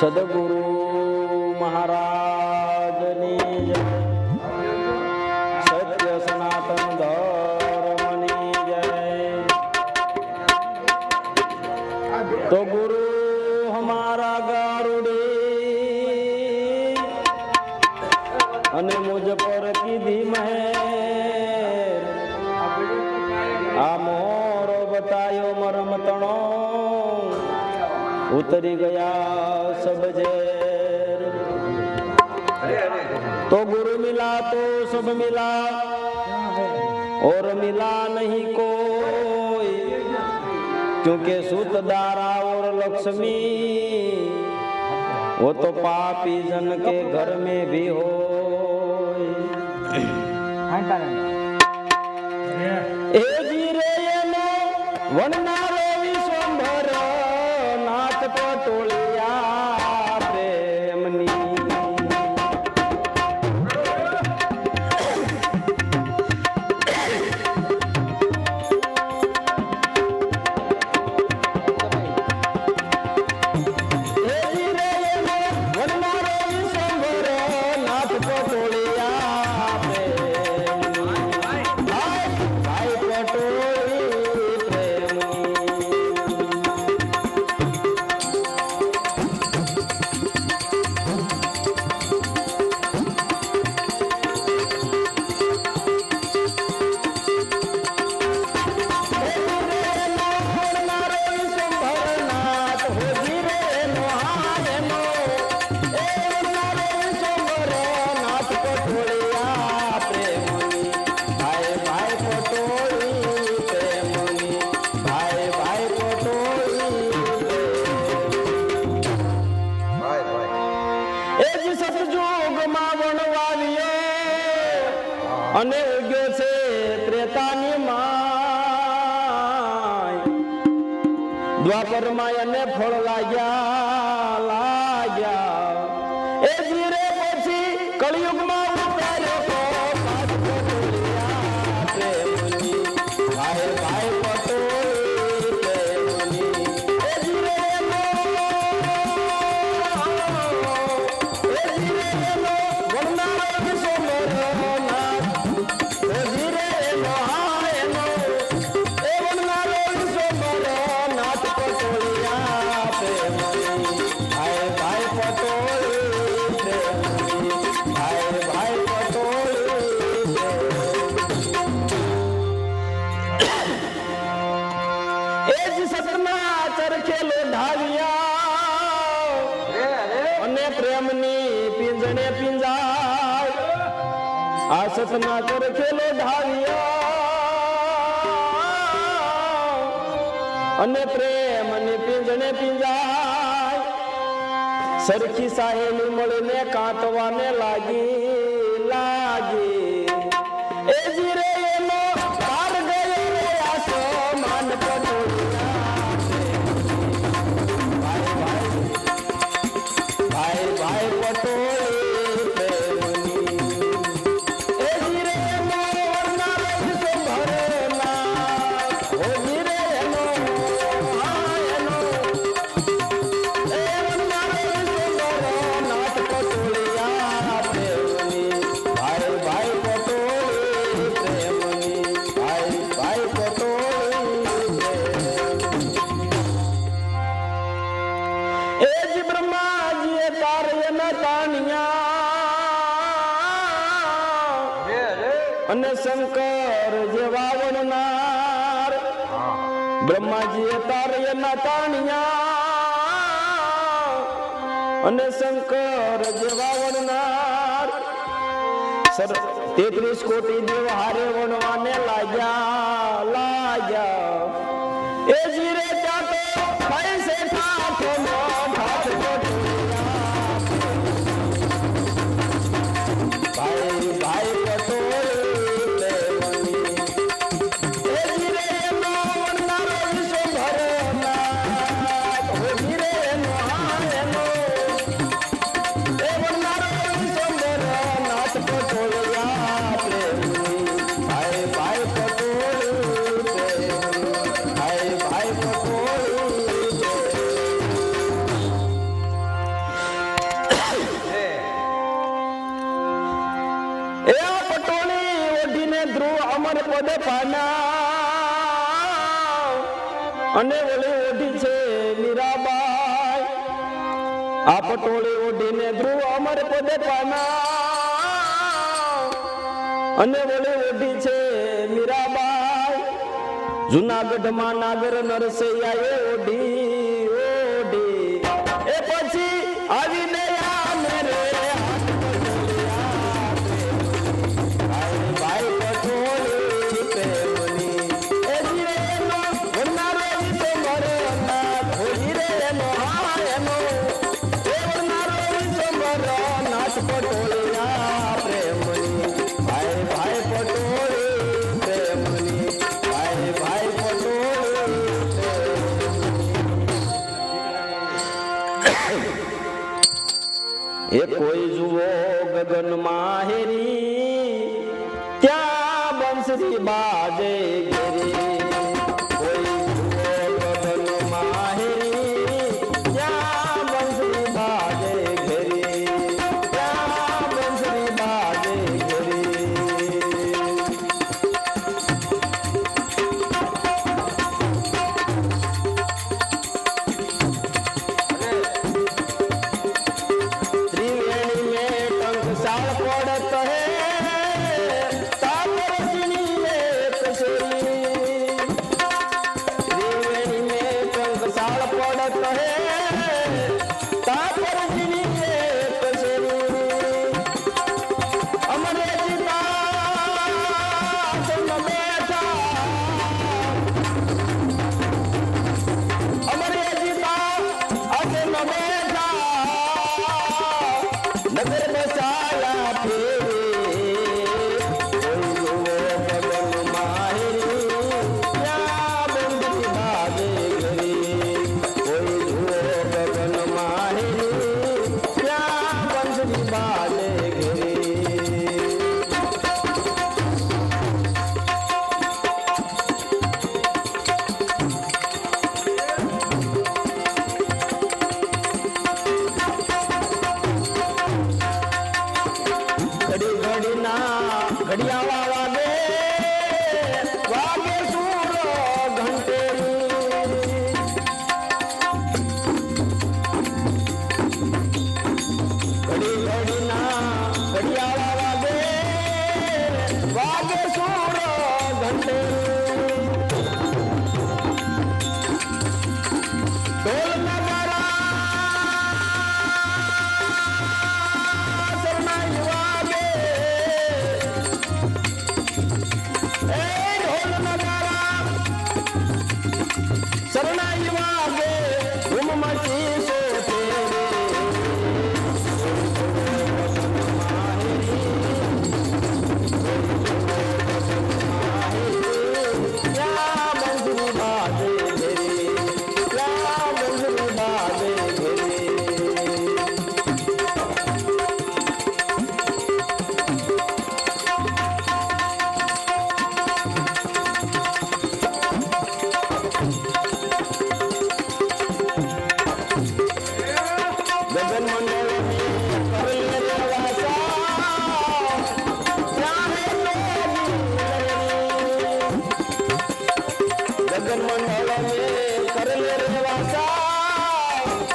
સદગુરુ મહારાજની જય સત્ય સનાતન ધર્મની જય તો ગુરુ હમારા ગારુડે અને મુજ પર કીધી મહેર આ ઉતરી ગયા સબ ઝેર तो गुरु मिला तो सब मिला और मिला नहीं कोई क्योंकि सूत दारा और लक्ष्मी वो तो पापी जन के घर में भी हो એ જીરે એનો વનનારો વિશ્વંભર દ્વાપરમાં એને ફળ લાગ્યા લાગ્યા એ જીરે પછી કળિયુગમાં પ્રેમની પિંજણે પિંજાય આ સતના કર ખેલો ઢાવ્યા અને પ્રેમની પિંજણે પિંજાય. સરખી સાહેલી મળીને કાંતવાને લાગી લાગી. એ જીરે અને શંકર જે વાવણનાર બ્રહ્માજી બ્રહ્માજીએ તારયના તાણિયા અને શંકર જે વાવણનાર. સર તેત્રીસ કોટી દેવ હારે વણવાને લાગ્યા લાગ્યા. એ જીરે ચાટો પૈસે અને વળી ઓઢી છે મીરાબાઈ. આ પટોળી ઓઢીને ધ્રુવ અમર પદે પાના. અને વળી ઓઢી છે મીરાબાઈ. જુનાગઢમાં નાગર નરસૈયાએ ઓઢી ઓઢી. એ પછી આવીને એ કોઈ જુઓ ગગન માહેરી ત્યાં બંસરી બાજે ગરી ரெடியாவா?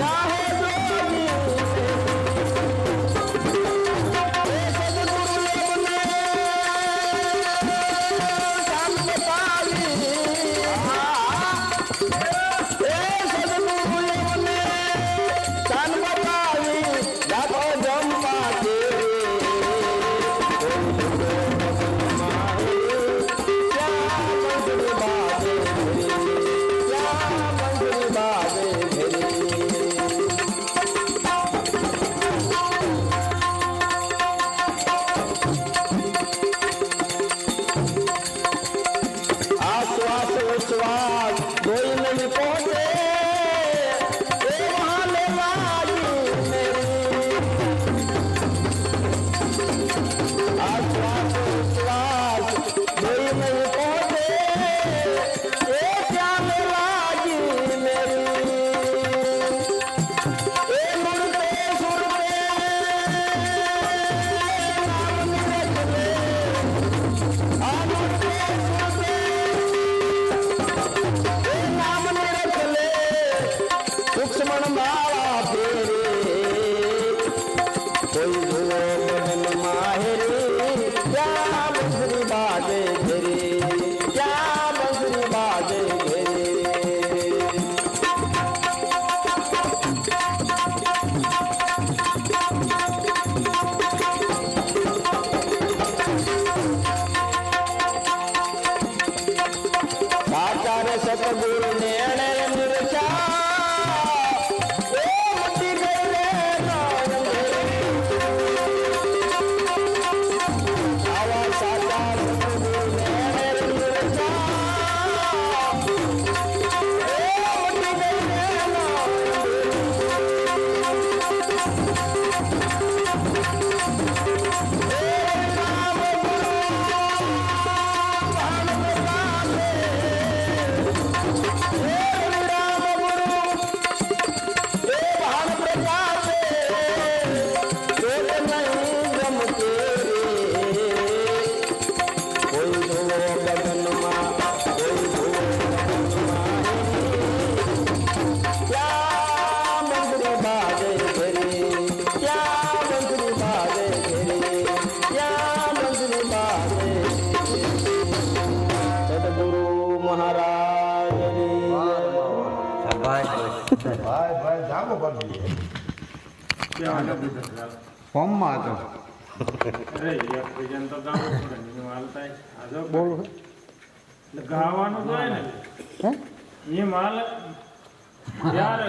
अल्लाह है ભાઈ ભાઈ જાગો ફોર્મમાં હતો. એટલે ગાવાનું તો હોય ને. એ માલ યાર